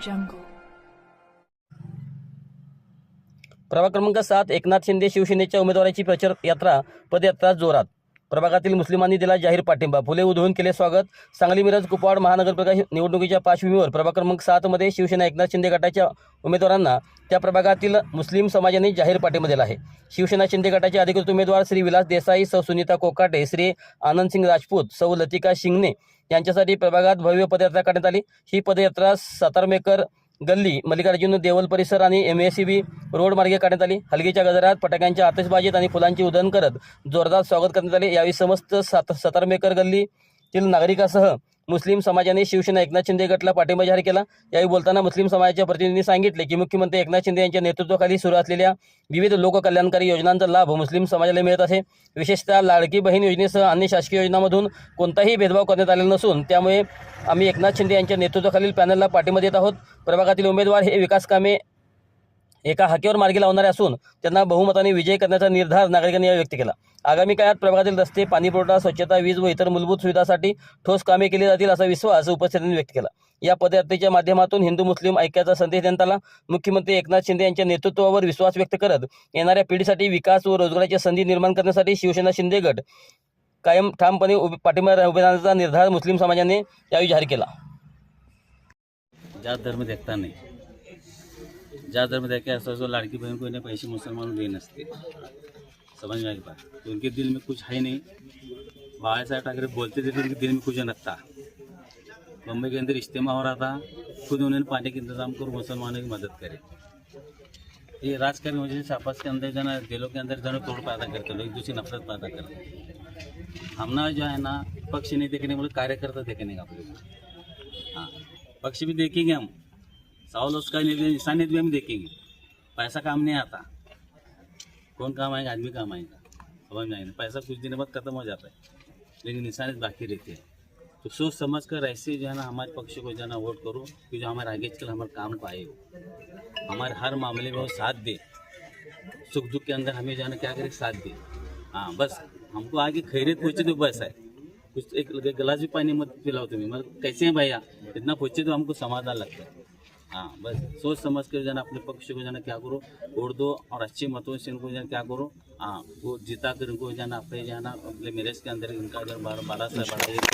jungle. प्रभाग क्रमांक सात एकनाथ शिंदे शिवसेनेच्या उमेदवाराची प्रचार यात्रा पदयात्रा जोरात. प्रभागातील मुस्लिमांनी दिला जाहीर पाठिंबा. फुले उधळून केले स्वागत. सांगली मिरज कुपवाड महानगरपालिका निवडणुकीच्या पार्श्वभूमीवर प्रभाग क्रमांक सातमध्ये शिवसेना एकनाथ शिंदे गटाच्या उमेदवारांना त्या प्रभागातील मुस्लिम समाजाने जाहीर पाठिंबा दिला आहे. शिवसेना शिंदे गटाचे अधिकृत उमेदवार श्री विलास देसाई सौ सुनीता कोकाटे श्री आनंदसिंग राजपूत सौ लतिका शिंगणे यांच्यासाठी प्रभागात भव्य पदयात्रा करण्यात आली. ही पदयात्रा सातारमेकर गल्ली मल्लिकार्जुन देवल परिसर आणि M S C B road मार्गे काढण्यात आली. हलगीच्या गजरात फटाक्यांच्या आतषबाजीत आणि फुलांची उधळण करत जोरदार स्वागत करण्यात आले. यावेळी समस्त सात सतारमेकर गल्लीतील नागरिकासह मुस्लिम समाजाने शिवसेना एकनाथ शिंदे गटला पाठिंबा जाहीर केला. यावेळी बोलताना मुस्लिम समाजाच्या प्रतिनिधींनी सांगितले की मुख्यमंत्री एकनाथ शिंदे यांच्या नेतृत्वाखाली सुरू असलेल्या विविध लोककल्याणकारी योजनांचा लाभ मुस्लिम समाजाला मिळत आहे. विशेषतः लाडकी बहीण योजनेसह अन्य शासकीय योजनांमधून कोणताही भेदभाव करण्यात आलेला नसून त्यामुळे आम्ही एकनाथ शिंदे यांच्या नेतृत्वाखालील पॅनलला पाठिंबा देत आहोत. प्रभागातील उमेदवार हे विकास कामे एका हाकेवर मार्गी लावणारे असून त्यांना बहुमताने विजय करण्याचा निर्धार नागरिकांनी यावेळी व्यक्त केला. आगामी काळात प्रभागातील रस्ते पाणीपुरवठा स्वच्छता वीज व इतर मूलभूत सुविधांसाठी ठोस कामे केली जातील असा विश्वास उपस्थितांनी व्यक्त केला. या पदयात्रेच्या माध्यमातून हिंदू मुस्लिम ऐक्याचा संदेश देण्यात आला मुख्यमंत्री एकनाथ शिंदे यांच्या नेतृत्वावर विश्वास व्यक्त करत येणाऱ्या पिढीसाठी विकास व रोजगाराच्या संधी निर्माण करण्यासाठी शिवसेना शिंदे गट कायम ठामपणे पाठिंबा उभे राहण्याचा निर्धार मुस्लिम समाजाने यावेळी जाहीर केला. जात धर्म देखता नहीं जात धर्म देख ऐसा जो लाड़की बहन को इन्हें पैसे मुसलमान दे नसते. समझ में बात। तो उनके दिल में कुछ है ही नहीं। बाहर साहब ठाकरे बोलते थे तो उनके दिल में कुछ न था। बम्बई के अंदर इज्तम हो रहा था। खुद उन्होंने पानी के इंतज़ाम कर मुसलमानों की मदद करे। ये राजकारण वजह से आपस के अंदर जाना, दिलों के अंदर जाना तोड़ पैदा करते लोग एक दूसरी नफरत पैदा करते हम ना जो है ना, पक्ष नहीं देखने बोले कार्यकर्ता देखने का अपने हाँ पक्ष भी देखेंगे हम। साउल उसका नहीं इंसानियत भी हम देखेंगे। पैसा काम नहीं आता। कौन काम आएगा, आदमी काम आएगा। समझ में आएगा पैसा कुछ दिन बाद खत्म हो जाता है। लेकिन इंसानियत बाकी रहती है। तो सोच समझ कर ऐसे जो है ना, हमारे पक्ष को जो है ना वोट करो कि जो हमारे आगे चल हमारे काम को आए वो। हमारे हर मामले में वो साथ दे। सुख दुख के अंदर हमें जो है ना क्या करे, साथ दे। हाँ बस। हमको आगे खैरियत पहुँचे तो बस है। कुछ एक गिलास भी पानी मत पिलाओ तुम्हें। मतलब कैसे हैं भैया? इतना पहुँचे तो हमको समाधान लगता है। हाँ बस. सोच समझ कर जाना अपने पक्ष को जाना क्या करो? वोट दो और अच्छे मतों से इनको जाना क्या करो? हाँ वो जिता कर इनको जाना अपने जाना अपने मेरेज के अंदर इनका अगर बारह बारह साल बारह